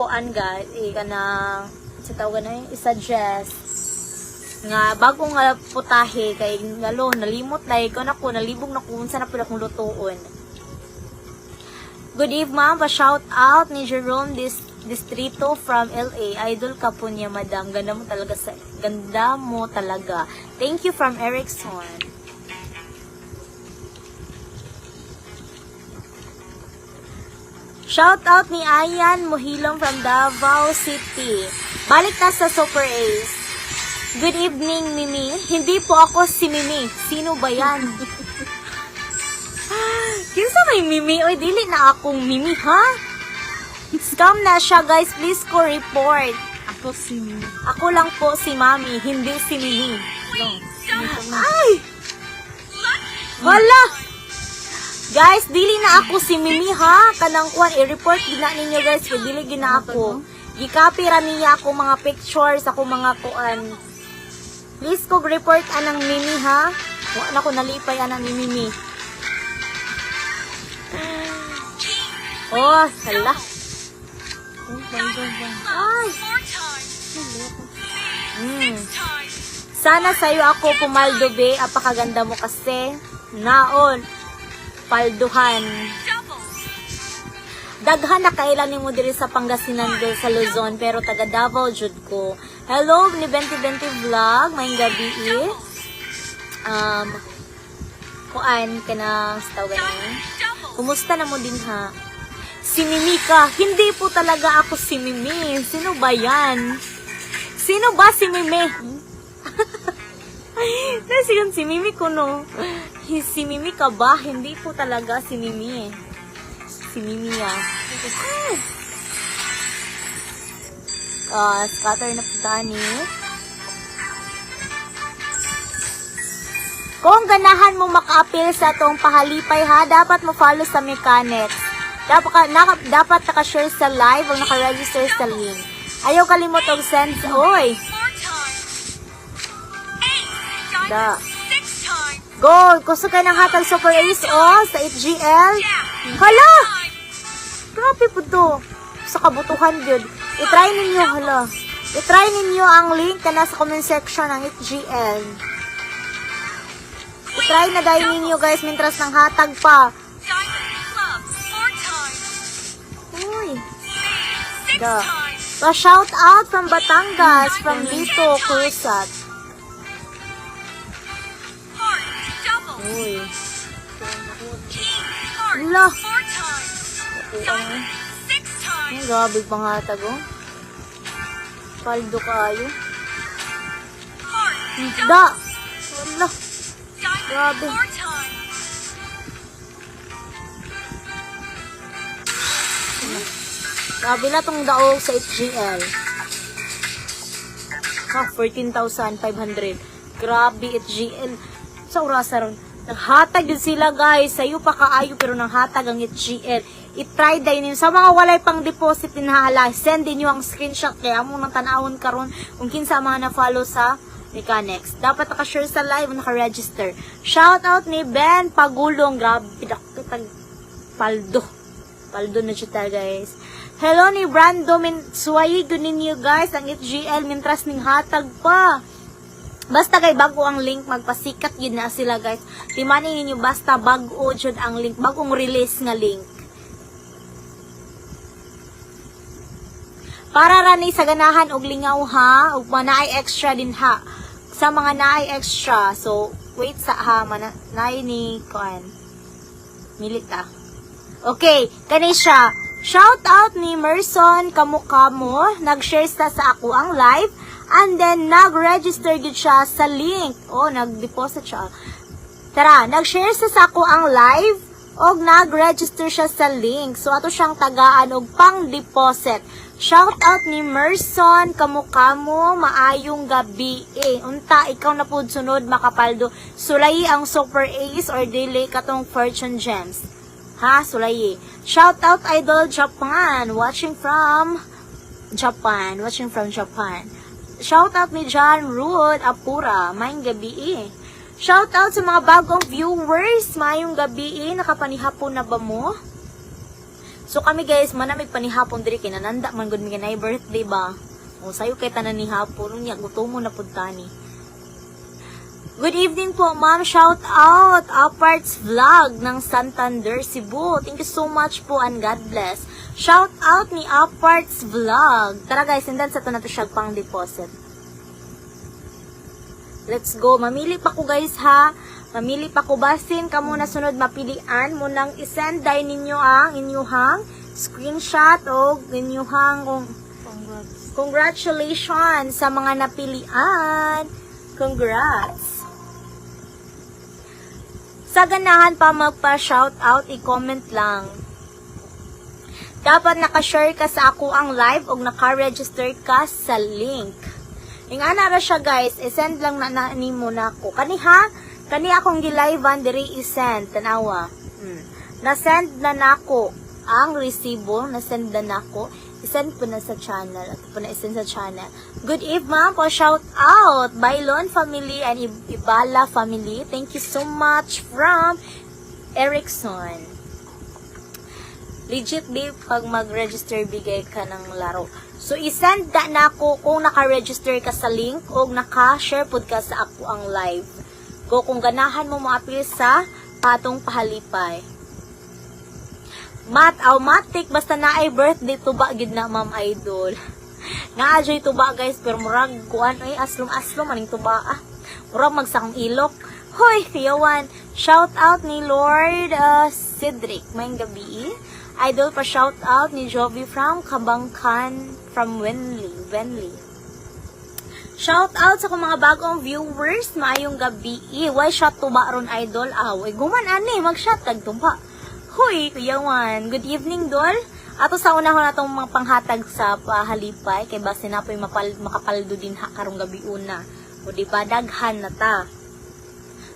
kuan guys, eh, kana, sa tawag na yun, i-suggest nga bago nga putahe kay ngalo nalimot na ko na ko nalibog na ko unsa na pud akong lutuon Good eve ma'am, pa shout out ni Jerome Dis Distrito from LA. Idol ka po niya, madam. Ganda mo talaga sa ganda mo talaga. Thank you from Erickson. Shout out ni Ayan Muhilong from Davao City. Balik na sa Super Ace. Good evening, Mimi. Hindi po ako si Mimi. Sino ba yan? Kinsa may Mimi? Oy, dili na akong Mimi, ha? Scam na siya, guys. Please ko report. Ako si Mimi. Ako lang po si Mami, hindi si Mimi. Ay! Wala! Guys, dili na ako si Mimi ha. Kanang kuan i-report gina ninyo guys, kay dili gina ako. Gikapi ra niya ako mga pictures, ako mga kuan. Please ko report anang Mimi ha. Wa na ko nalipay anang ni Mimi. Oh, hala. Ay. Mm. Sana sa'yo ako pumaldo, be. Apakaganda mo kasi. Naon. Palduhan. Daghan na kailan mo diri sa Pangasinan girl sa Luzon pero taga Davao jud ko. Hello ni 2020 vlog, may gabi eh. Um kuan kana sa tawag. Kumusta na mo din ha? Si Mimi ka. Hindi po talaga ako si Mimi. Sino ba yan? Sino ba si Mimi? Nasigan si Mimi ko no. Si Mimi ka ba? Hindi po talaga si Mimi eh. Si Mimi ah. Ah, scatter na po tani. Kung ganahan mo maka-appeal sa tong pahalipay ha, dapat mo follow sa mechanics. Dapat ka, naka, dapat naka-share sa live o naka-register sa link. Ayaw kalimot og send. Oy! Da. Go! Gusto ka ng hatag Super Ace oh, sa 8GL? Hala! Grabe po to. Sa kabutuhan yun. I-try ninyo, hala. I-try ninyo ang link na nasa comment section ng 8GL. I-try na dahil ninyo guys, mintras ng hatag pa. Uy. Da. Pa shout out from Batangas, from Lito Cruzat. Uy. Hala. Ang grabe pang hatag oh. Paldo kayo. Da. Wala. Grabe. Grabe na tong daog sa HGL. Ha, 14,500. Grabe HGL. Sa orasa ron. Naghatag din sila guys. Sa'yo pa kaayo pero nanghatag ang HGL. I-try din yun. Sa mga walay pang deposit din hala, send din ang screenshot. Kaya mo nang tanawon karon kung kinsa mga na-follow sa mechanics. Dapat naka-share sa live, naka-register. Shout out ni Ben Pagulong. Grabe, pinakitag paldo. Paldo na siya guys. Hello ni Brando min suwayi ninyo guys ang FGL mintras ning hatag pa. Basta kay bago ang link magpasikat yun na sila guys. Timanin ninyo basta bago jud ang link bagong release nga link. Para rani sa ganahan og lingaw ha, ug manaay extra din ha. Sa mga naay extra. So wait sa ha mana naay ni kuan. Milita. Okay, kani siya. Shout out ni Merson Kamukamo. Nag-share sa ako ang live. And then, nag-register gid siya sa link. Oh, nag-deposit siya. Tara, nag-share sa sa ako ang live. O nag-register siya sa link. So, ato siyang tagaan og pang-deposit. Shout out ni Merson Kamukamo. Maayong gabi. Eh, unta, ikaw na po sunod makapaldo. Sulayi ang Super Ace or Dili katong Fortune Gems. Ha, Sulayi. Shout out Idol Japan, watching from Japan, watching from Japan. Shout out ni John Rood Apura, mayong gabi eh. Shout out sa mga bagong viewers, mayong gabi eh, nakapanihapon na ba mo? So kami guys, manamig panihapon diri kay nananda man gud mi kanay birthday ba. O sayo kay tanan ni hapon unya gutom na pud tani. Good evening po, ma'am. Shout out Aparts Vlog ng Santander, Cebu. Thank you so much po and God bless. Shout out ni Aparts Vlog. Tara guys, sindan sa to na to siya pang deposit. Let's go. Mamili pa ko guys ha. Mamili pa ko basin kamo na sunod mapilian mo nang isend dai ninyo ang inyuhang screenshot o inyuhang kung Congrats. Congratulations sa mga napilian. Congrats. Sa ganahan pa magpa-shoutout, i-comment lang. Dapat nakashare ka sa ako ang live o naka-register ka sa link. Yung ana ra siya guys, i-send lang na, na ni mo na ako. Kani ha? Kani akong gilivean diri i-send, tanawa. Hmm. Na-send na nako ang resibo, na-send na nako. I-send po na sa channel. At po na i-send sa channel. Good eve, ma'am. Po shout out. Bailon family and Ibala family. Thank you so much from Erickson. Legit, babe, pag mag-register, bigay ka ng laro. So, isend da na ako kung naka-register ka sa link o naka-share pod ka sa ako ang live. Go kung ganahan mo maapil sa patong pahalipay. Mat, automatic, basta na ay birthday tuba gid na ma'am idol. Nga ajoy tuba guys, pero murag kuan ay aslom-aslom maning tuba ah. Murag magsakong ilok. Hoy, kiyawan. Shout out ni Lord uh, Cedric. Mayang gabi. Idol pa shout out ni Jovi from Kabangkan from Wenley. Wenley. Shout out sa kung mga bagong viewers, maayong gabi. Why shot tuba ron idol? Aw, eh, guman ani, mag-shot kag tuba. Hoy, kuyawan. Good evening, Dol. Ato sa una ko na itong mga panghatag sa pahalipay, kay base na po'y mapal, makapaldo din ha karong gabi una. O di ba, daghan na ta.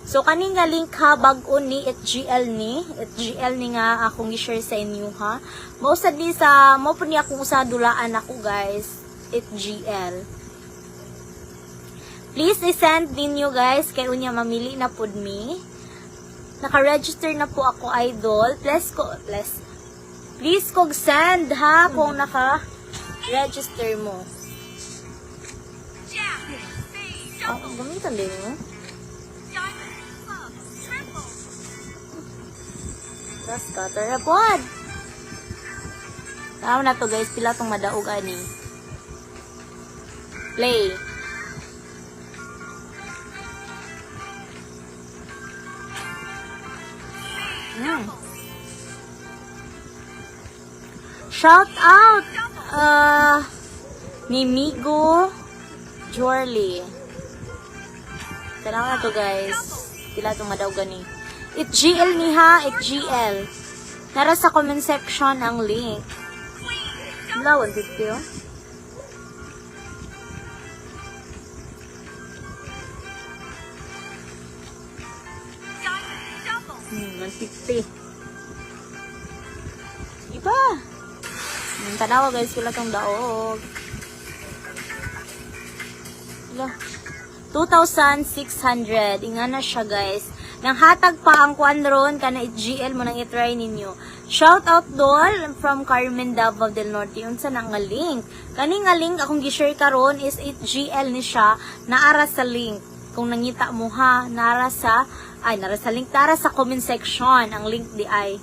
So, kani nga link ha, bago ni HGL ni, HGL ni nga akong i-share sa inyo ha. Mausa di sa, mo po niya akong sa dulaan ako guys, HGL. Please i-send ninyo guys, kay unya mamili na pod me. Naka-register na po ako idol. Please ko, please. Please kog send ha kung naka-register mo. Oh, gamitan din mo. Tapos cutter na pod. Tama na to guys, pila tong madaog ani. Play. Shout out uh, ni Migo Jorly. Na to guys. Pila itong madaw gani. It GL ni ha, it GL. Nara sa comment section ang link. Lawan dito. Hmm, 150. Iba. Hmm, tanawa guys, pila tong daog. Ila. 2,600. Inga na siya guys. Nang hatag pa ang kwan ron, kana GL mo nang itry ninyo. Shout out dol from Carmen Davao del Norte. Unsa na nga link. Kani nga link akong gi-share karon is 8GL ni siya naara sa link. Kung nangita mo ha, nara sa ay nara sa link tara sa comment section. Ang link di ay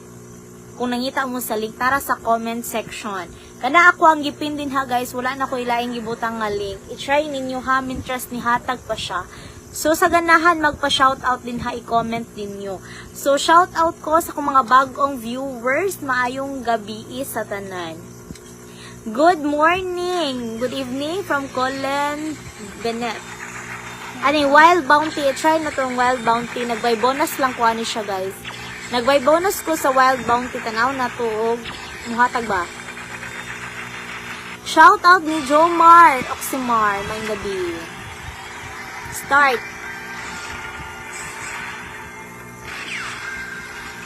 kung nangita mo sa link tara sa comment section. Kana ako ang gipin din ha guys. Wala na ko ilaing gibutang nga link. I-try ninyo ha mintrust ni hatag pa siya. So sa ganahan magpa shoutout din ha i-comment ninyo. So shoutout ko sa kung mga bagong viewers maayong gabi sa tanan Good morning! Good evening from Colin Bennett. Ani, Wild Bounty. I-try na tong Wild Bounty. Nag-buy bonus lang ko ani siya, guys. Nag-buy bonus ko sa Wild Bounty. Tanaw na to. og Muhatag ba? Shout out ni Jomar. Oxymar. May gabi. Start.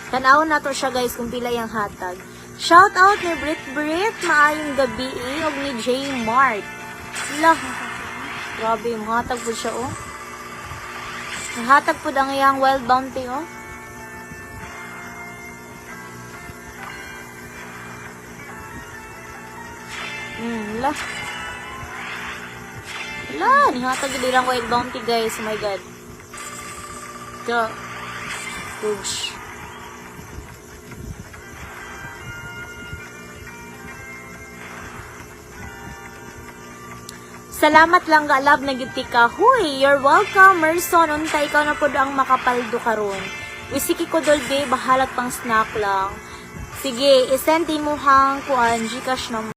Tanaw na to siya, guys, kung pila yung hatag. Shout out ni Brit Brit. Maayong gabi. eh, Og ni J Mart. Lah. Grabe, muhatag po siya, oh. Hatag po ang iyang wild bounty, oh. Hmm, la. La, nihatag din ang wild bounty, guys. Oh my god. Go. Oops. Salamat lang ga love nagiti. Huy, you're welcome, Merson. Unta ikaw na po ang makapaldo karon. Wisiki ko dolbe, bahalat pang snack lang. Sige, isend mo hang kuan Gcash number.